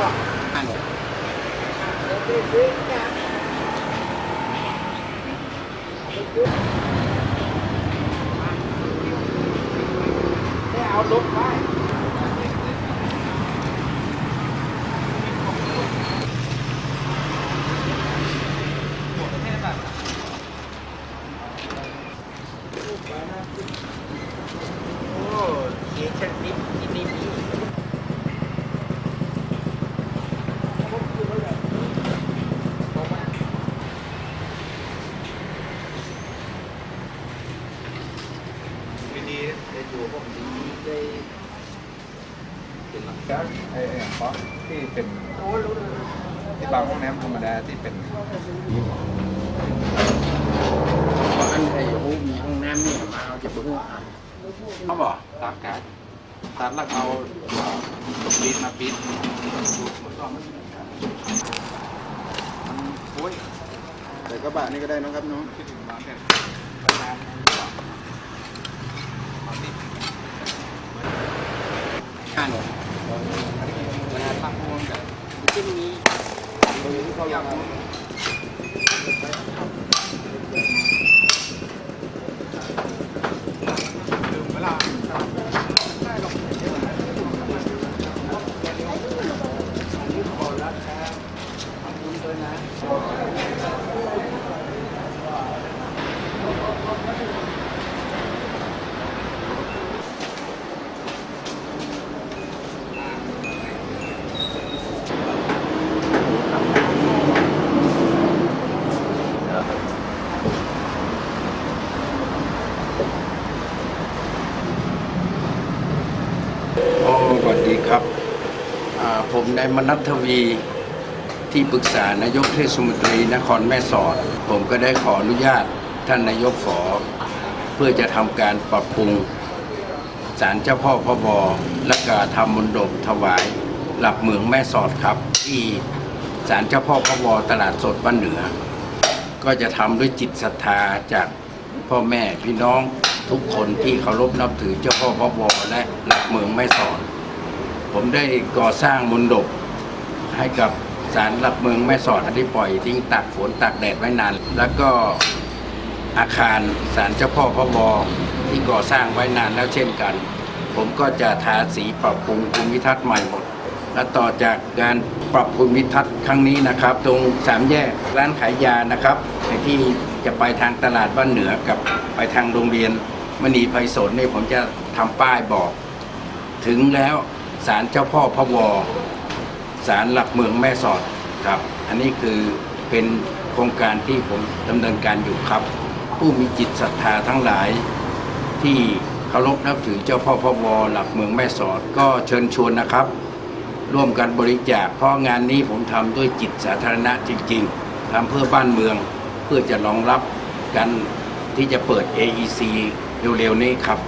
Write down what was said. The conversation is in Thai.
เอาลุกไป โอ้เอชันนิดที่นี่มี ดีๆได้ดูผมดีได้เป็นหลักแล้วไอ้ไอ้เพราะที่เป็นโอ้รู้เลยที่บางห้องน้ำธรรมดาที่เป็นว่าอันไอ้โอ้มีห้องน้ำนี่มาเอาจะเพิ่งอ่านเขาบอกตามการตัดแล้วเอาปิดมาปิดโอ้ยใส่กระบะนี่ก็ได้นะครับน้อง คิดถึงมาแต่ประธานเอาที่ อ่านเวลาทำพวงกับที่มีมือที่เขาอยาก ดีครับผมนายมนัททวีที่ปรึกษานายกเทศมนตรีนครแม่สอด ผมก็ได้ขออนุญาตท่านนายกฝอเพื่อจะทำการปรับปรุงศาลเจ้าพ่อพระบอและก็ทำมนดบถวายหลักเมืองแม่สอดครับ ที่ศาลเจ้าพ่อพระบอตลาดสดบ้านเหนือ ก็จะทำด้วยจิตศรัทธาจากพ่อแม่พี่น้องทุกคนที่เคารพนับถือเจ้าพ่อพระบอและหลักเมืองแม่สอด ผมได้ก่อสร้างมนดบให้กับศาลหลักเมืองแม่สอดที่ปล่อยทิ้งตากฝนตากแดดไว้นาน แล้วก็อาคารศาลเจ้าพ่อพระบอที่ก่อสร้างไว้นานแล้วเช่นกัน ผมก็จะทาสีปรับปรุงภูมิทัศน์ใหม่หมด และต่อจากการปรับภูมิทัศน์ครั้งนี้นะครับ ตรงสามแยกร้านขายยานะครับในที่จะไปทางตลาดบ้านเหนือกับไปทางโรงเรียนมณีไพศาลนี่ผมจะทำป้ายบอก ถึงแล้ว ศาลเจ้าพ่อพระวอศาลหลักเมืองแม่สอดครับ อันนี้คือเป็นโครงการที่ผมดำเนินการอยู่ครับ ผู้มีจิตศรัทธาทั้งหลาย ที่เคารพนับถือเจ้าพ่อพระวอหลักเมืองแม่สอดก็เชิญชวนนะครับ ร่วมกันบริจาคเพราะงานนี้ผมทำด้วยจิตสาธารณะจริง ๆทำเพื่อบ้านเมืองเพื่อจะรองรับกันที่จะเปิด AEC เร็วๆนี้ครับ